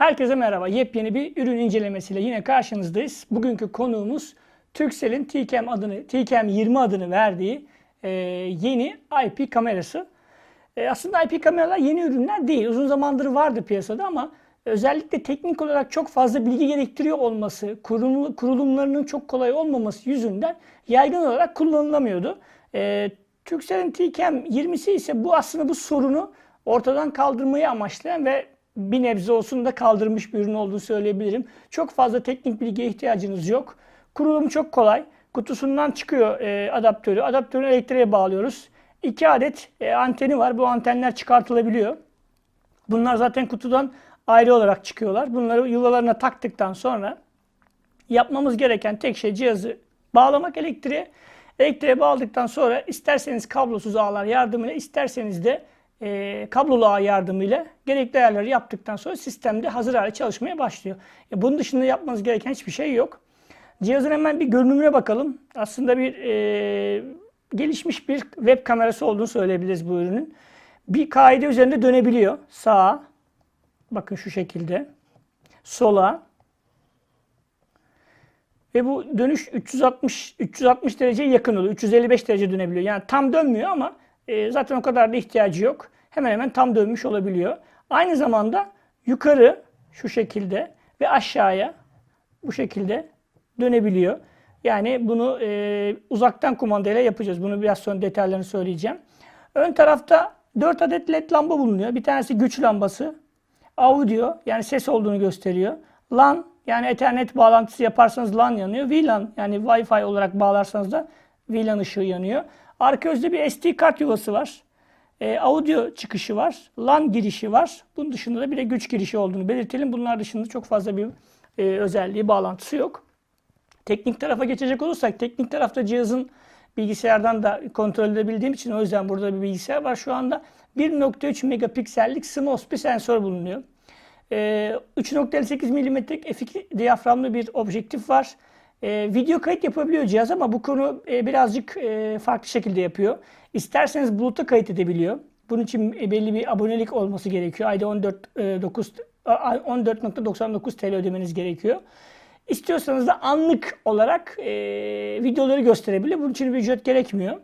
Herkese merhaba. Yepyeni bir ürün incelemesiyle yine karşınızdayız. Bugünkü konuğumuz Turkcell'in Tcam adını, Tcam 20 adını verdiği e, yeni IP kamerası. E, aslında IP kameralar yeni ürünler değil. Uzun zamandır vardı piyasada ama özellikle teknik olarak çok fazla bilgi gerektiriyor olması, kurum, kurulumlarının çok kolay olmaması yüzünden yaygın olarak kullanılamıyordu. E, Turkcell'in Tcam 20'si ise bu aslında bu sorunu ortadan kaldırmayı amaçlayan ve bir nebze olsun da kaldırmış bir ürün olduğunu söyleyebilirim. Çok fazla teknik bilgiye ihtiyacınız yok. Kurulumu çok kolay. Kutusundan çıkıyor e, adaptörü. Adaptörü elektriğe bağlıyoruz. İki adet e, anteni var. Bu antenler çıkartılabiliyor. Bunlar zaten kutudan ayrı olarak çıkıyorlar. Bunları yuvalarına taktıktan sonra yapmamız gereken tek şey cihazı bağlamak elektriğe. Elektriğe bağladıktan sonra isterseniz kablosuz ağlar yardımıyla isterseniz de e, kablolu ağ yardımıyla gerekli ayarları yaptıktan sonra sistemde hazır hale çalışmaya başlıyor. E, bunun dışında yapmanız gereken hiçbir şey yok. Cihazın hemen bir görünümüne bakalım. Aslında bir e, gelişmiş bir web kamerası olduğunu söyleyebiliriz bu ürünün. Bir kaide üzerinde dönebiliyor. Sağa, bakın şu şekilde. Sola, ve bu dönüş 360 360 dereceye yakın oluyor. 355 derece dönebiliyor. Yani tam dönmüyor ama e, zaten o kadar da ihtiyacı yok. Hemen hemen tam dönmüş olabiliyor. Aynı zamanda yukarı şu şekilde ve aşağıya bu şekilde dönebiliyor. Yani bunu e, uzaktan kumandayla yapacağız. Bunu biraz sonra detaylarını söyleyeceğim. Ön tarafta 4 adet led lamba bulunuyor. Bir tanesi güç lambası. Audio yani ses olduğunu gösteriyor. LAN yani Ethernet bağlantısı yaparsanız LAN yanıyor. VLAN yani Wi-Fi olarak bağlarsanız da VLAN ışığı yanıyor. Arka özde bir SD kart yuvası var. E, audio çıkışı var. LAN girişi var. Bunun dışında da bir de güç girişi olduğunu belirtelim. Bunlar dışında çok fazla bir e, özelliği, bağlantısı yok. Teknik tarafa geçecek olursak, teknik tarafta cihazın bilgisayardan da kontrol edebildiğim için o yüzden burada bir bilgisayar var. Şu anda 1.3 megapiksellik CMOS bir sensör bulunuyor. 3.58 mm'lik f2 diyaframlı bir objektif var. E, video kayıt yapabiliyor cihaz ama bu konu e, birazcık e, farklı şekilde yapıyor. İsterseniz Bluetooth kayıt edebiliyor. Bunun için belli bir abonelik olması gerekiyor. Ayda 14.9 14.99 TL ödemeniz gerekiyor. İstiyorsanız da anlık olarak e, videoları gösterebilir. Bunun için bir ücret gerekmiyor.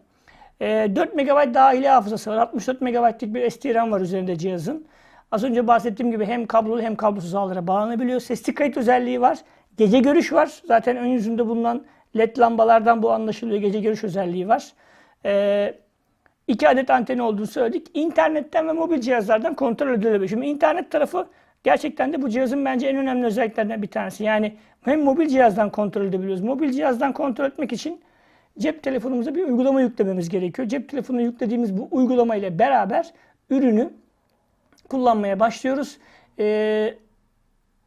E, 4 MB dahili hafızası var. 64 MB'lik bir SD RAM var üzerinde cihazın. Az önce bahsettiğim gibi hem kablolu hem kablosuz ağlara bağlanabiliyor. Sesli kayıt özelliği var. Gece görüş var. Zaten ön yüzünde bulunan led lambalardan bu anlaşılıyor. Gece görüş özelliği var. Ee, iki adet anteni olduğunu söyledik. İnternetten ve mobil cihazlardan kontrol edilebiliyor. Şimdi internet tarafı gerçekten de bu cihazın bence en önemli özelliklerinden bir tanesi. Yani hem mobil cihazdan kontrol edebiliyoruz. Mobil cihazdan kontrol etmek için cep telefonumuza bir uygulama yüklememiz gerekiyor. Cep telefonuna yüklediğimiz bu uygulama ile beraber ürünü kullanmaya başlıyoruz. Ee,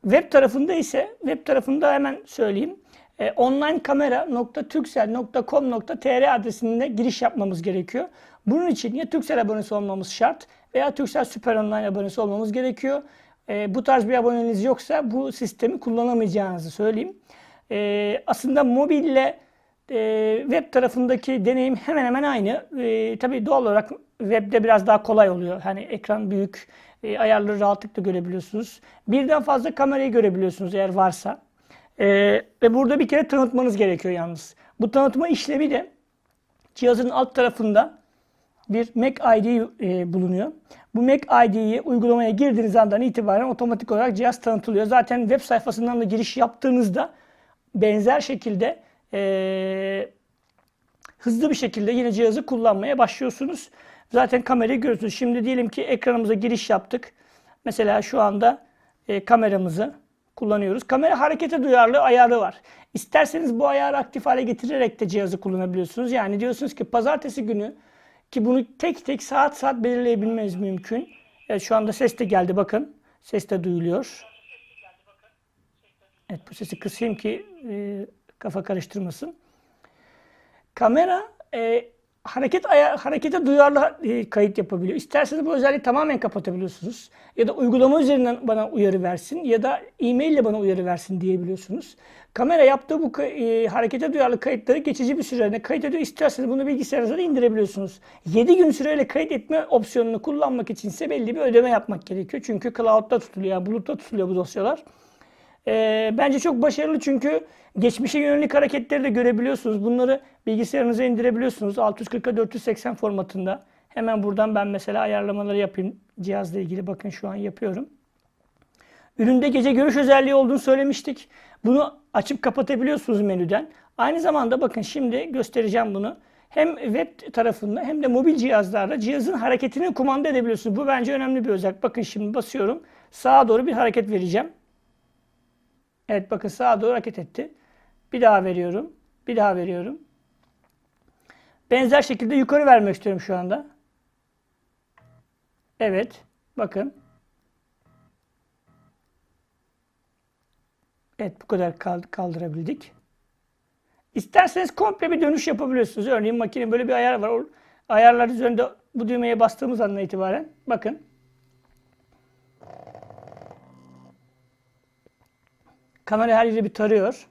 web tarafında ise web tarafında hemen söyleyeyim. E, onlinekamera.turkcell.com.tr adresinde giriş yapmamız gerekiyor. Bunun için ya Turkcell abonesi olmamız şart veya Turkcell Süper Online abonesi olmamız gerekiyor. E, bu tarz bir aboneniz yoksa bu sistemi kullanamayacağınızı söyleyeyim. E, aslında mobille e, web tarafındaki deneyim hemen hemen aynı. E, tabii doğal olarak webde biraz daha kolay oluyor. Hani ekran büyük, e, ayarları rahatlıkla görebiliyorsunuz. Birden fazla kamerayı görebiliyorsunuz eğer varsa. E, ve burada bir kere tanıtmanız gerekiyor yalnız. Bu tanıtma işlemi de cihazın alt tarafında bir Mac ID e, bulunuyor. Bu Mac ID'yi uygulamaya girdiğiniz andan itibaren otomatik olarak cihaz tanıtılıyor. Zaten web sayfasından da giriş yaptığınızda benzer şekilde e, hızlı bir şekilde yine cihazı kullanmaya başlıyorsunuz. Zaten kamerayı görüyorsunuz. Şimdi diyelim ki ekranımıza giriş yaptık. Mesela şu anda e, kameramızı kullanıyoruz. Kamera harekete duyarlı ayarı var. İsterseniz bu ayarı aktif hale getirerek de cihazı kullanabiliyorsunuz. Yani diyorsunuz ki pazartesi günü ki bunu tek tek saat saat belirleyebilmeniz mümkün. Evet şu anda ses de geldi bakın. Ses de duyuluyor. Evet bu sesi kısayım ki e, kafa karıştırmasın. Kamera e, hareket harekete duyarlı e, kayıt yapabiliyor. İsterseniz bu özelliği tamamen kapatabiliyorsunuz. Ya da uygulama üzerinden bana uyarı versin ya da e-mail ile bana uyarı versin diyebiliyorsunuz. Kamera yaptığı bu e, harekete duyarlı kayıtları geçici bir süreliğine kayıt ediyor. İsterseniz bunu bilgisayarınıza da indirebiliyorsunuz. 7 gün süreyle kayıt etme opsiyonunu kullanmak için ise belli bir ödeme yapmak gerekiyor. Çünkü cloud'da tutuluyor, yani bulutta tutuluyor bu dosyalar. Ee, bence çok başarılı çünkü geçmişe yönelik hareketleri de görebiliyorsunuz. Bunları bilgisayarınıza indirebiliyorsunuz 640'a 480 formatında. Hemen buradan ben mesela ayarlamaları yapayım cihazla ilgili. Bakın şu an yapıyorum. Üründe gece görüş özelliği olduğunu söylemiştik. Bunu açıp kapatabiliyorsunuz menüden. Aynı zamanda bakın şimdi göstereceğim bunu. Hem web tarafında hem de mobil cihazlarda cihazın hareketini kumanda edebiliyorsunuz. Bu bence önemli bir özellik. Bakın şimdi basıyorum. Sağa doğru bir hareket vereceğim. Evet bakın sağa doğru hareket etti. Bir daha veriyorum. Bir daha veriyorum. Benzer şekilde yukarı vermek istiyorum şu anda. Evet. Bakın. Evet bu kadar kaldırabildik. İsterseniz komple bir dönüş yapabiliyorsunuz. Örneğin makine böyle bir ayar var. O ayarlar üzerinde bu düğmeye bastığımız andan itibaren bakın. Kamera her yeri bir tarıyor.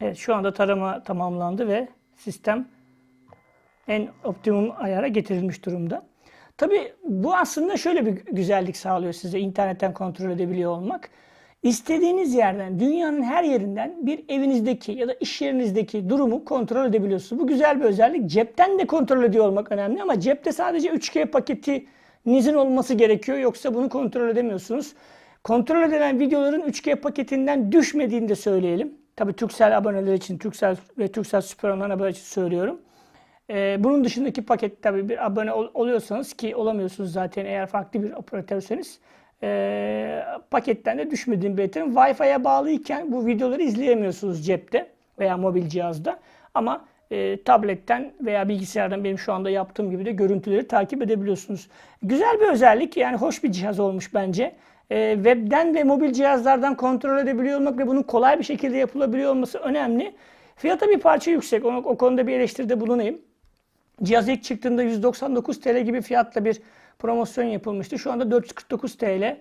Evet şu anda tarama tamamlandı ve sistem en optimum ayara getirilmiş durumda. Tabi bu aslında şöyle bir güzellik sağlıyor size internetten kontrol edebiliyor olmak. İstediğiniz yerden, dünyanın her yerinden bir evinizdeki ya da iş yerinizdeki durumu kontrol edebiliyorsunuz. Bu güzel bir özellik. Cepten de kontrol ediyor olmak önemli ama cepte sadece 3G paketinizin olması gerekiyor. Yoksa bunu kontrol edemiyorsunuz. Kontrol edilen videoların 3G paketinden düşmediğini de söyleyelim. Tabi Turkcell aboneler için, Turkcell ve Turkcell Süper olan aboneler için söylüyorum. Ee, bunun dışındaki paket tabi bir abone ol, oluyorsanız ki olamıyorsunuz zaten eğer farklı bir operatörseniz e, paketten de düşmediğini belirtelim. Wi-Fi'ye bağlıyken bu videoları izleyemiyorsunuz cepte veya mobil cihazda. Ama e, tabletten veya bilgisayardan benim şu anda yaptığım gibi de görüntüleri takip edebiliyorsunuz. Güzel bir özellik yani hoş bir cihaz olmuş bence. E, webden ve mobil cihazlardan kontrol edebiliyor olmak ve bunun kolay bir şekilde yapılabiliyor olması önemli. Fiyatı bir parça yüksek. O, o konuda bir eleştiride bulunayım. Cihaz ilk çıktığında 199 TL gibi fiyatla bir promosyon yapılmıştı. Şu anda 449 TL.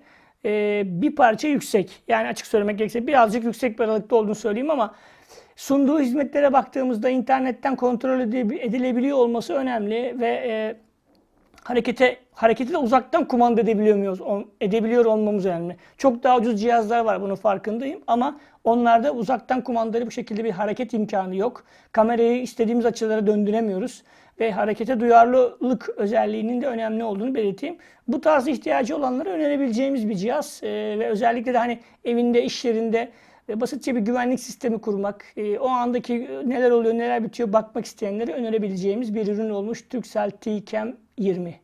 Ee, bir parça yüksek. Yani açık söylemek gerekirse birazcık yüksek bir aralıkta olduğunu söyleyeyim ama sunduğu hizmetlere baktığımızda internetten kontrol edilebiliyor olması önemli ve e, harekete hareketi de uzaktan kumanda edebiliyor muyuz? Edebiliyor olmamız önemli. Çok daha ucuz cihazlar var bunun farkındayım ama onlarda uzaktan kumandalı bu şekilde bir hareket imkanı yok. Kamerayı istediğimiz açılara döndüremiyoruz ve harekete duyarlılık özelliğinin de önemli olduğunu belirteyim. Bu tarz ihtiyacı olanlara önerebileceğimiz bir cihaz ee, ve özellikle de hani evinde, iş yerinde e, basitçe bir güvenlik sistemi kurmak, e, o andaki neler oluyor, neler bitiyor bakmak isteyenlere önerebileceğimiz bir ürün olmuş Turkcell T-Cam 20.